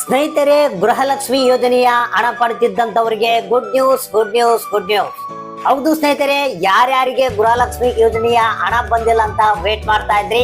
ಸ್ನೇಹಿತರೆ, ಗೃಹಲಕ್ಷ್ಮಿ ಯೋಜನೆಯ ಹಣ ಪಡೆದಿದ್ದಂತವರಿಗೆ good news good news good news ಹೌದು ಸ್ನೇಹಿತರೆ, ಯಾರ್ಯಾರಿಗೆ ಗೃಹಲಕ್ಷ್ಮಿ ಯೋಜನೆಯ ಹಣ ಬಂದಿಲ್ಲ ಅಂತ ವೇಟ್ ಮಾಡ್ತಾ ಇದ್ರಿ?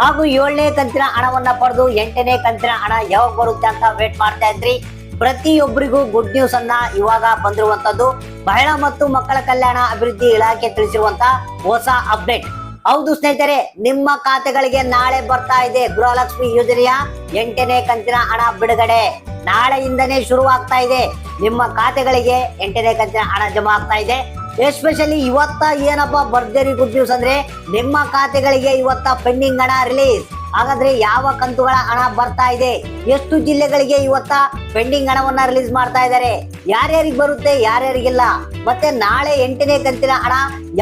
ಹಾಗೂ ಏಳನೇ ಕಂತಿನ ಹಣವನ್ನ ಪಡೆದು ಎಂಟನೇ ಕಂತಿನ ಹಣ ಯಾವಾಗ ಬರುತ್ತೆ ಅಂತ ವೇಟ್ ಮಾಡ್ತಾ ಇದ್ರಿ? ಪ್ರತಿಯೊಬ್ಬರಿಗೂ ಗುಡ್ ನ್ಯೂಸ್ ಅನ್ನ ಇವಾಗ ಬಂದಿರುವಂತದ್ದು ಮಹಿಳಾ ಮತ್ತು ಮಕ್ಕಳ ಕಲ್ಯಾಣ ಅಭಿವೃದ್ಧಿ ಇಲಾಖೆ ತಿಳಿಸಿರುವಂತ ಹೊಸ ಅಪ್ಡೇಟ್ ಹೌದು ಸ್ನೇಹಿತರೆ, ನಿಮ್ಮ ಖಾತೆಗಳಿಗೆ ನಾಳೆ ಬರ್ತಾ ಇದೆ ಗೃಹಲಕ್ಷ್ಮಿ ಯೋಜನೆಯ ಎಂಟನೇ ಕಂತಿನ ಹಣ ಬಿಡುಗಡೆ. ನಾಳೆಯಿಂದನೇ ಶುರುವಾಗ್ತಾ ಇದೆ. ನಿಮ್ಮ ಖಾತೆಗಳಿಗೆ ಎಂಟನೇ ಕಂತಿನ ಹಣ ಜಮಾ ಆಗ್ತಾ ಇದೆ. ಎಸ್ಪೆಷಲಿ ಇವತ್ತ ಏನಪ್ಪ ಬರ್ಜರಿ ಗುಡ್ ನ್ಯೂಸ್ ಅಂದ್ರೆ, ನಿಮ್ಮ ಖಾತೆಗಳಿಗೆ ಇವತ್ತ ಪೆಂಡಿಂಗ್ ಹಣ ರಿಲೀಸ್ ಹಾಗಾದ್ರೆ ಯಾವ ಕಂತುಗಳ ಹಣ ಬರ್ತಾ ಇದೆ? ಎಷ್ಟು ಜಿಲ್ಲೆಗಳಿಗೆ ಇವತ್ತ ಪೆಂಡಿಂಗ್ ಹಣವನ್ನ ರಿಲೀಸ್ ಮಾಡ್ತಾ ಇದ್ದಾರೆ? ಯಾರ್ಯಾರಿಗೆ ಬರುತ್ತೆ, ಯಾರ್ಯಾರಿಗಿಲ್ಲ? ಮತ್ತೆ ನಾಳೆ ಎಂಟನೇ ಕಂತಿನ ಹಣ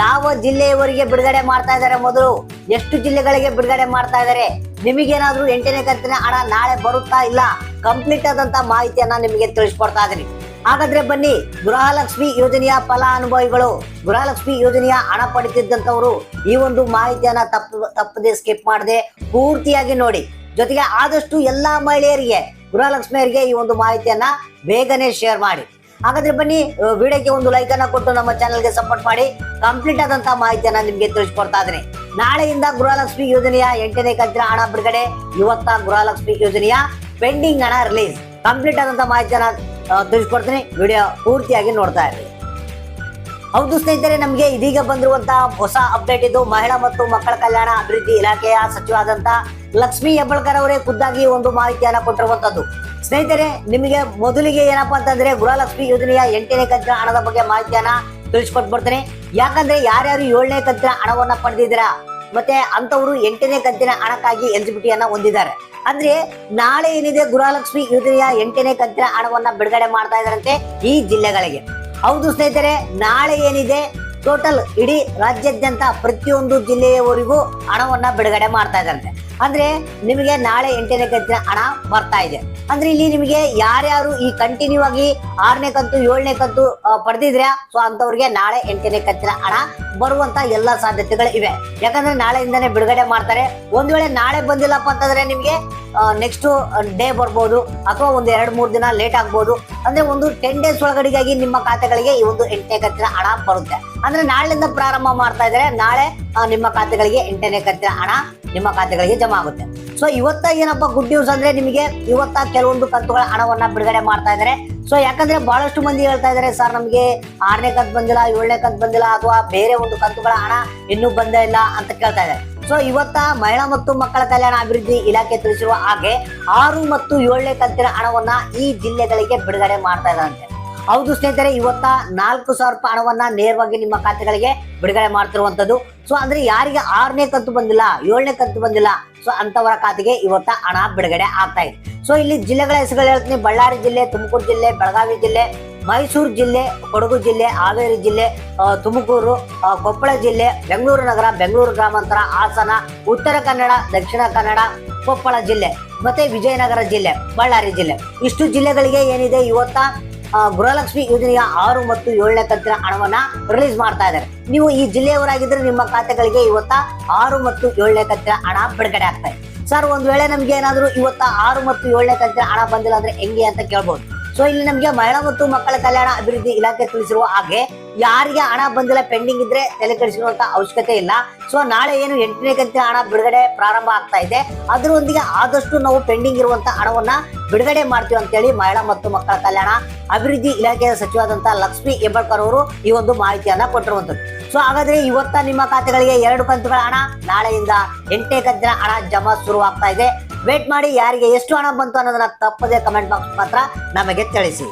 ಯಾವ ಜಿಲ್ಲೆಯವರಿಗೆ ಬಿಡುಗಡೆ ಮಾಡ್ತಾ ಇದ್ದಾರೆ ಮೊದಲು? ಎಷ್ಟು ಜಿಲ್ಲೆಗಳಿಗೆ ಬಿಡುಗಡೆ ಮಾಡ್ತಾ ಇದ್ದಾರೆ? ನಿಮಗೇನಾದ್ರೂ ಎಂಟನೇ ಕಂತಿನ ಹಣ ನಾಳೆ ಬರುತ್ತಾ ಇಲ್ಲ? ಕಂಪ್ಲೀಟ್ ಆದಂತ ಮಾಹಿತಿಯನ್ನ ನಿಮಗೆ ತಿಳಿಸ್ಕೊಡ್ತಾ ಇದ್ರಿ ಹಾಗಾದ್ರೆ ಬನ್ನಿ, ಗೃಹಲಕ್ಷ್ಮಿ ಯೋಜನೆಯ ಫಲಾನುಭವಿಗಳು ಗೃಹಲಕ್ಷ್ಮಿ ಯೋಜನೆಯ ಹಣ ಪಡೆದಿದ್ದಂತವರು ಈ ಒಂದು ಮಾಹಿತಿಯನ್ನ ತಪ್ಪ, ತಪ್ಪದೆ ಸ್ಕಿಪ್ ಮಾಡದೆ ಪೂರ್ತಿಯಾಗಿ ನೋಡಿ. ಜೊತೆಗೆ ಆದಷ್ಟು ಎಲ್ಲಾ ಮಹಿಳೆಯರಿಗೆ, ಗೃಹಲಕ್ಷ್ಮಿಯರಿಗೆ ಈ ಒಂದು ಮಾಹಿತಿಯನ್ನ ಬೇಗನೆ ಶೇರ್ ಮಾಡಿ. ಹಾಗಾದ್ರೆ ಬನ್ನಿ ವಿಡಿಯೋಗೆ ಒಂದು ಲೈಕ್ ಅನ್ನ ಕೊಟ್ಟು ನಮ್ಮ ಚಾನೆಲ್ಗೆ ಸಪೋರ್ಟ್ ಮಾಡಿ ಕಂಪ್ಲೀಟ್ ಆದಂತಹ ಮಾಹಿತಿಯನ್ನ ನಿಮ್ಗೆ ತಿಳಿಸ್ಕೊಡ್ತಾ ಇದ್ದೀನಿ. ನಾಳೆಯಿಂದ ಗೃಹಲಕ್ಷ್ಮಿ ಯೋಜನೆಯ ಎಂಟನೇ ಕಂತಿನ ಹಣ ಬಿಡುಗಡೆ. ಇವತ್ತ ಗೃಹಲಕ್ಷ್ಮಿ ಯೋಜನೆಯ ಪೆಂಡಿಂಗ್ ಹಣ ರಿಲೀಸ್ ಕಂಪ್ಲೀಟ್ ಆದಂತಹ ಮಾಹಿತಿಯನ್ನ ತಿಳಿಸ್ಕೊಡ್ತೀನಿ. ವಿಡಿಯೋ ಪೂರ್ತಿಯಾಗಿ ನೋಡ್ತಾ ಇರಿ ಹೌದು ಸ್ನೇಹಿತರೆ, ನಮಗೆ ಇದೀಗ ಬಂದಿರುವಂತಹ ಹೊಸ ಅಪ್ಡೇಟ್ ಇದು. ಮಹಿಳಾ ಮತ್ತು ಮಕ್ಕಳ ಕಲ್ಯಾಣ ಅಭಿವೃದ್ಧಿ ಇಲಾಖೆಯ ಸಚಿವಾದಂತ ಲಕ್ಷ್ಮೀ ಹೆಬ್ಬಳ್ಕರ್ ಅವರೇ ಖುದ್ದಾಗಿ ಒಂದು ಮಾಹಿತಿಯನ್ನ ಕೊಟ್ಟಿರುವಂತದ್ದು. ಸ್ನೇಹಿತರೆ, ನಿಮಗೆ ಮೊದಲಿಗೆ ಏನಪ್ಪಾ ಅಂತಂದ್ರೆ ಗೃಹಲಕ್ಷ್ಮಿ ಯೋಜನೆಯ ಎಂಟನೇ ಕಂತಿನ ಹಣದ ಬಗ್ಗೆ ಮಾಹಿತಿಯನ್ನ ತಿಳಿಸ್ಕೊಟ್ಬಿಡ್ತೇನೆ ಯಾಕಂದ್ರೆ ಯಾರ್ಯಾರು ಏಳನೇ ಕಂತಿನ ಹಣವನ್ನ ಪಡೆದಿದ್ದೀರಾ, ಮತ್ತೆ ಅಂತವರು ಎಂಟನೇ ಕಂತಿನ ಹಣಕ್ಕಾಗಿ ಎಲಿಜಿಬಿಲಿಟಿಯನ್ನ ಹೊಂದಿದ್ದಾರೆ. ಅಂದ್ರೆ ನಾಳೆ ಏನಿದೆ, ಗೃಹಲಕ್ಷ್ಮಿ ಯೋಜನೆಯ ಎಂಟನೇ ಕಂತಿನ ಹಣವನ್ನ ಬಿಡುಗಡೆ ಮಾಡ್ತಾ ಇದ್ದಾರಂತೆ ಈ ಜಿಲ್ಲೆಗಳಿಗೆ. ಹೌದು ಸ್ನೇಹಿತರೆ, ನಾಳೆ ಏನಿದೆ, ಟೋಟಲ್ ಇಡೀ ರಾಜ್ಯಾದ್ಯಂತ ಪ್ರತಿಯೊಂದು ಜಿಲ್ಲೆಯವರಿಗೂ ಹಣವನ್ನ ಬಿಡುಗಡೆ ಮಾಡ್ತಾ ಇದ್ದಾರಂತೆ. ಅಂದ್ರೆ ನಿಮಗೆ ನಾಳೆ ಎಂಟನೇ ಕಂತಿನ ಹಣ ಬರ್ತಾ ಇದೆ. ಅಂದ್ರೆ ಇಲ್ಲಿ ನಿಮಗೆ ಯಾರ್ಯಾರು ಈ ಕಂಟಿನ್ಯೂ ಆಗಿ ಆರನೇ ಕಂತು, ಏಳನೇ ಕಂತು ಪಡೆದಿದ್ರೆ? ಸೊ ಅಂತವ್ರಿಗೆ ನಾಳೆ ಎಂಟನೇ ಕಂತಿನ ಹಣ ಬರುವಂತ ಎಲ್ಲಾ ಸಾಧ್ಯತೆಗಳು ಇವೆ. ಯಾಕಂದ್ರೆ ನಾಳೆಯಿಂದನೇ ಬಿಡುಗಡೆ ಮಾಡ್ತಾರೆ. ಒಂದ್ ವೇಳೆ ನಾಳೆ ಬಂದಿಲ್ಲಪ್ಪ ಅಂತಂದ್ರೆ ನಿಮ್ಗೆ ನೆಕ್ಸ್ಟ್ ಡೇ ಬರ್ಬೋದು ಅಥವಾ ಒಂದು ಎರಡು, ಮೂರು ದಿನ ಲೇಟ್ ಆಗ್ಬೋದು. ಅಂದ್ರೆ ಒಂದು ಟೆನ್ ಡೇಸ್ ಒಳಗಡೆಗಾಗಿ ನಿಮ್ಮ ಖಾತೆಗಳಿಗೆ ಈ ಒಂದು ಎಂಟನೇ ಕಂತಿನ ಹಣ ಬರುತ್ತೆ. ಅಂದ್ರೆ ನಾಳೆಯಿಂದ ಪ್ರಾರಂಭ ಮಾಡ್ತಾ ಇದ್ದಾರೆ ನಾಳೆ ನಿಮ್ಮ ಖಾತೆಗಳಿಗೆ ಎಂಟನೇ ಕಂತಿನ ಹಣ ನಿಮ್ಮ ಖಾತೆಗಳಿಗೆ ಜಮಾ ಆಗುತ್ತೆ. ಸೊ ಇವತ್ತ ಏನಪ್ಪ ಗುಡ್ ನ್ಯೂಸ್ ಅಂದ್ರೆ ನಿಮಗೆ ಇವತ್ತ ಕೆಲವೊಂದು ಕಂತುಗಳ ಹಣವನ್ನ ಬಿಡುಗಡೆ ಮಾಡ್ತಾ ಇದ್ದಾರೆ. ಸೊ ಯಾಕಂದ್ರೆ ಬಹಳಷ್ಟು ಮಂದಿ ಹೇಳ್ತಾ ಇದ್ದಾರೆ, ಸರ್, ನಮಗೆ ಆರನೇ ಕಂತು ಬಂದಿಲ್ಲ, ಏಳನೇ ಕಂತು ಬಂದಿಲ್ಲ, ಅಥವಾ ಬೇರೆ ಒಂದು ಕಂತುಗಳ ಹಣ ಇನ್ನೂ ಬಂದೇ ಇಲ್ಲ ಅಂತ ಕೇಳ್ತಾ ಇದ್ದಾರೆ. ಸೊ ಇವತ್ತ ಮಹಿಳಾ ಮತ್ತು ಮಕ್ಕಳ ಕಲ್ಯಾಣ ಅಭಿವೃದ್ಧಿ ಇಲಾಖೆ ತಿಳಿಸಿರುವ ಹಾಗೆ ಆರು ಮತ್ತು ಏಳನೇ ಕಂತಿನ ಹಣವನ್ನ ಈ ಜಿಲ್ಲೆಗಳಿಗೆ ಬಿಡುಗಡೆ ಮಾಡ್ತಾ ಇದ್ದಾರಂತೆ. ಹೌದು ಸ್ನೇಹಿತರೆ, ಇವತ್ತ ನಾಲ್ಕು ಸಾವಿರ ರೂಪಾಯಿ ಹಣವನ್ನ ನೇರವಾಗಿ ನಿಮ್ಮ ಖಾತೆಗಳಿಗೆ ಬಿಡುಗಡೆ ಮಾಡ್ತಿರುವಂತದ್ದು ಸೊ ಅಂದ್ರೆ ಯಾರಿಗೆ ಆರನೇ ಕಂತು ಬಂದಿಲ್ಲ, ಏಳನೇ ಕಂತು ಬಂದಿಲ್ಲ ಸೊ ಅಂತವರ ಖಾತೆಗೆ ಇವತ್ತ ಹಣ ಬಿಡುಗಡೆ ಆಗ್ತಾ ಇದೆ. ಸೊ ಇಲ್ಲಿ ಜಿಲ್ಲೆಗಳ ಹೆಸರುಗಳು ಹೇಳ್ತೀನಿ. ಬಳ್ಳಾರಿ ಜಿಲ್ಲೆ, ತುಮಕೂರು ಜಿಲ್ಲೆ, ಬೆಳಗಾವಿ ಜಿಲ್ಲೆ ಮೈಸೂರು ಜಿಲ್ಲೆ, ಕೊಡಗು ಜಿಲ್ಲೆ, ಹಾವೇರಿ ಜಿಲ್ಲೆ ತುಮಕೂರು ಕೊಪ್ಪಳ ಜಿಲ್ಲೆ, ಬೆಂಗಳೂರು ನಗರ, ಬೆಂಗಳೂರು ಗ್ರಾಮಾಂತರ, ಹಾಸನ, ಉತ್ತರ ಕನ್ನಡ, ದಕ್ಷಿಣ ಕನ್ನಡ, ಕೊಪ್ಪಳ ಜಿಲ್ಲೆ, ಮತ್ತೆ ವಿಜಯನಗರ ಜಿಲ್ಲೆ, ಬಳ್ಳಾರಿ ಜಿಲ್ಲೆ. ಇಷ್ಟು ಜಿಲ್ಲೆಗಳಿಗೆ ಏನಿದೆ ಇವತ್ತ ಗೃಹಲಕ್ಷ್ಮಿ ಯೋಜನೆಯ ಆರು ಮತ್ತು ಏಳನೇ ಕಂತಿನ ಹಣವನ್ನ ರಿಲೀಸ್ ಮಾಡ್ತಾ ಇದ್ದಾರೆ. ನೀವು ಈ ಜಿಲ್ಲೆಯವರಾಗಿದ್ರೆ ನಿಮ್ಮ ಖಾತೆಗಳಿಗೆ ಇವತ್ತ ಆರು ಮತ್ತು ಏಳನೇ ಕಂತಿನ ಹಣ ಬಿಡುಗಡೆ ಆಗ್ತಾ ಸರ್, ಒಂದ್ ವೇಳೆ ನಮ್ಗೆ ಏನಾದ್ರು ಇವತ್ತ ಆರು ಮತ್ತು ಏಳನೇ ಕಂತಿನ ಹಣ ಬಂದಿಲ್ಲ ಅಂದ್ರೆ ಹೆಂಗೆ ಅಂತ ಕೇಳ್ಬೋದು. ಸೊ ಇಲ್ಲಿ ನಮಗೆ ಮಹಿಳಾ ಮತ್ತು ಮಕ್ಕಳ ಕಲ್ಯಾಣ ಅಭಿವೃದ್ಧಿ ಇಲಾಖೆ ತಿಳಿಸಿರುವ ಹಾಗೆ ಯಾರಿಗೆ ಹಣ ಬಂದಿಲ್ಲ ಪೆಂಡಿಂಗ್ ಇದ್ರೆ ತಲೆ ಅವಶ್ಯಕತೆ ಇಲ್ಲ. ಸೊ ನಾಳೆ ಏನು ಎಂಟನೇ ಕಂತಿನ ಹಣ ಬಿಡುಗಡೆ ಪ್ರಾರಂಭ ಆಗ್ತಾ ಇದೆ. ಅದರೊಂದಿಗೆ ಆದಷ್ಟು ನಾವು ಪೆಂಡಿಂಗ್ ಇರುವಂತ ಹಣವನ್ನ ಬಿಡುಗಡೆ ಮಾಡ್ತೀವಿ ಅಂತೇಳಿ ಮಹಿಳಾ ಮತ್ತು ಮಕ್ಕಳ ಕಲ್ಯಾಣ ಅಭಿವೃದ್ಧಿ ಇಲಾಖೆಯ ಸಚಿವಾದಂತಹ ಲಕ್ಷ್ಮಿ ಹೆಬ್ಬಳ್ಕರ್ ಅವರು ಈ ಒಂದು ಮಾಹಿತಿಯನ್ನ ಕೊಟ್ಟಿರುವಂತದ್ದು. ಸೊ ಹಾಗಾದ್ರೆ ಇವತ್ತ ನಿಮ್ಮ ಖಾತೆಗಳಿಗೆ ಎರಡು ಕಂತುಗಳ ಹಣ ನಾಳೆಯಿಂದ ಎಂಟನೇ ಕಂತಿನ ಹಣ ಜಮಾ ಶುರುವಾಗ್ತಾ ಇದೆ. ವೇಟ್ ಮಾಡಿ ಯಾರಿಗೆ ಎಷ್ಟು ಹಣ ಬಂತು ಅನ್ನೋದನ್ನ ತಪ್ಪದೆ ಕಮೆಂಟ್ ಬಾಕ್ಸ್ ಮಾತ್ರ ನಮಗೆ ತಿಳಿಸಿ.